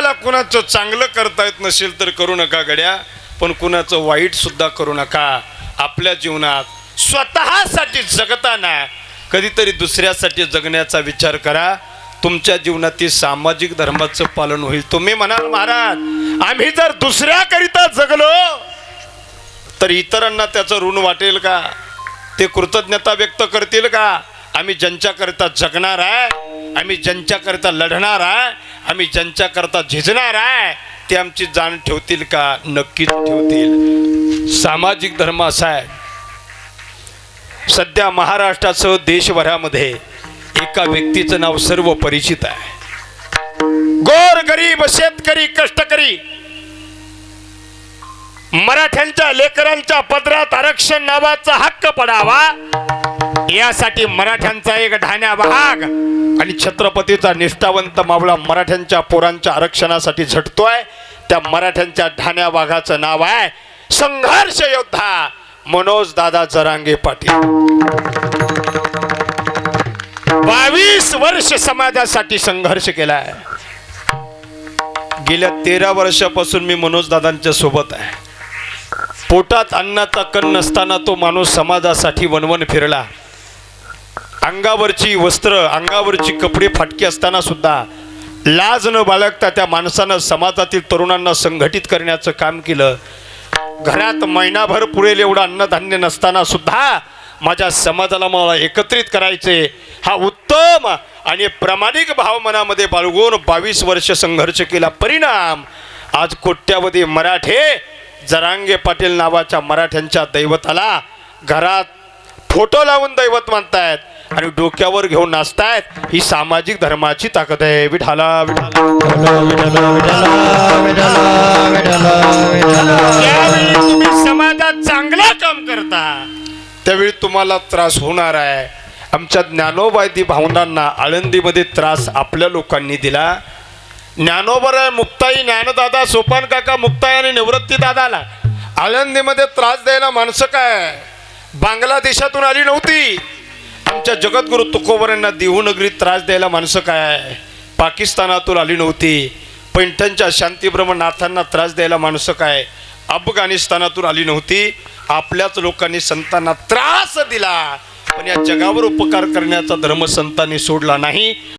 तुम्हाला कुणाचं चांगलं करता येत नसेल तर करू नका गड्या पण कुणाचं वाईट सुद्धा करू नका. आपल्या जीवनात स्वतःसाठी जगताना कधीतरी दुसऱ्यासाठी जगण्याचा विचार करा. तुमच्या जीवनातील सामाजिक धर्माचं पालन होईल. तुम्ही म्हणाल महाराज आम्ही जर दुसऱ्याकरिता जगलो तर इतरांना त्याचं ऋण वाटेल का? ते कृतज्ञता व्यक्त करतील का? आम्ही ज्यांच्याकरिता जगणार आहे आम्ही ज्यांच्याकरिता लढणार आहे आम्ही ज्यांच्याकरता झिजणार आहे ते आमची जाण ठेवतील का? नक्कीच ठेवतील. सामाजिक धर्म असा आहे. सध्या महाराष्ट्रासह देशभरामध्ये एका व्यक्तीचं नाव सर्व परिचित आहे. गोर गरीब शेतकरी कष्टकरी मराठ्यांच्या लेकरांच्या पदरात आरक्षण नावाचा हक्क पडावा यासाठी मराठ्यांचा एक ढाण्या भाग. आणि छत्रपतीचा निष्ठावंत मावळा मराठ्यांच्या पोरांच्या आरक्षणासाठी झटतोय. त्या मराठ्यांच्या ढाण्या वाघाचं नाव आहे संघर्ष योद्धा मनोज दादा जरांगे पाटील. बावीस वर्ष समाजासाठी संघर्ष केलाय. गेल्या तेरा वर्षापासून मी मनोज दादांच्या सोबत आहे. पोटात अन्नाचा कण नसताना तो माणूस समाजासाठी वनवन फिरला. अंगावरची वस्त्र अंगावरची कपडे फाटकी असताना सुद्धा लाज न बाळगता त्या माणसानं समाजातील तरुणांना संघटित करण्याचं काम केलं. घरात महिनाभर पुरेल एवढं अन्नधान्य नसताना सुद्धा माझ्या समाजाला मला एकत्रित करायचे. हा उत्तम आणि प्रामाणिक भाव मनामध्ये बाळगून बावीस वर्ष संघर्ष केला. परिणाम आज कोट्यावधी मराठे जरांगे पाटील नावाच्या मराठ्यांच्या दैवताला घरात फोटो लावून दैवत मानतायत आणि डोक्यावर घेऊन नाचतायत ही सामाजिक धर्माची ताकद आहे. विठाला तुम्ही समाजात चांगलं काम करता त्यावेळी तुम्हाला त्रास होणार आहे. आमच्या ज्ञानोबादी भावनांना आळंदीमध्ये त्रास आपल्या लोकांनी दिला. ज्ञानोबर मुक्ताई ज्ञानदादा सोपान काका मुक्ताई आणि निवृत्ती दादाला. आळंदीमध्ये त्रास द्यायला माणसं काय? बांगलादेशातून आली नव्हती. आमच्या जगद्गुरु तुकोबरांना देहूनगरीत त्रास द्यायला माणसं काय? पाकिस्तानातून आली नव्हती. पैठणच्या शांतीब्रह्मनाथांना त्रास द्यायला माणसं काय? अफगाणिस्तानातून आली नव्हती. आपल्याच लोकांनी संतांना त्रास दिला. पण या जगावर उपकार करण्याचा धर्म संतांनी सोडला नाही.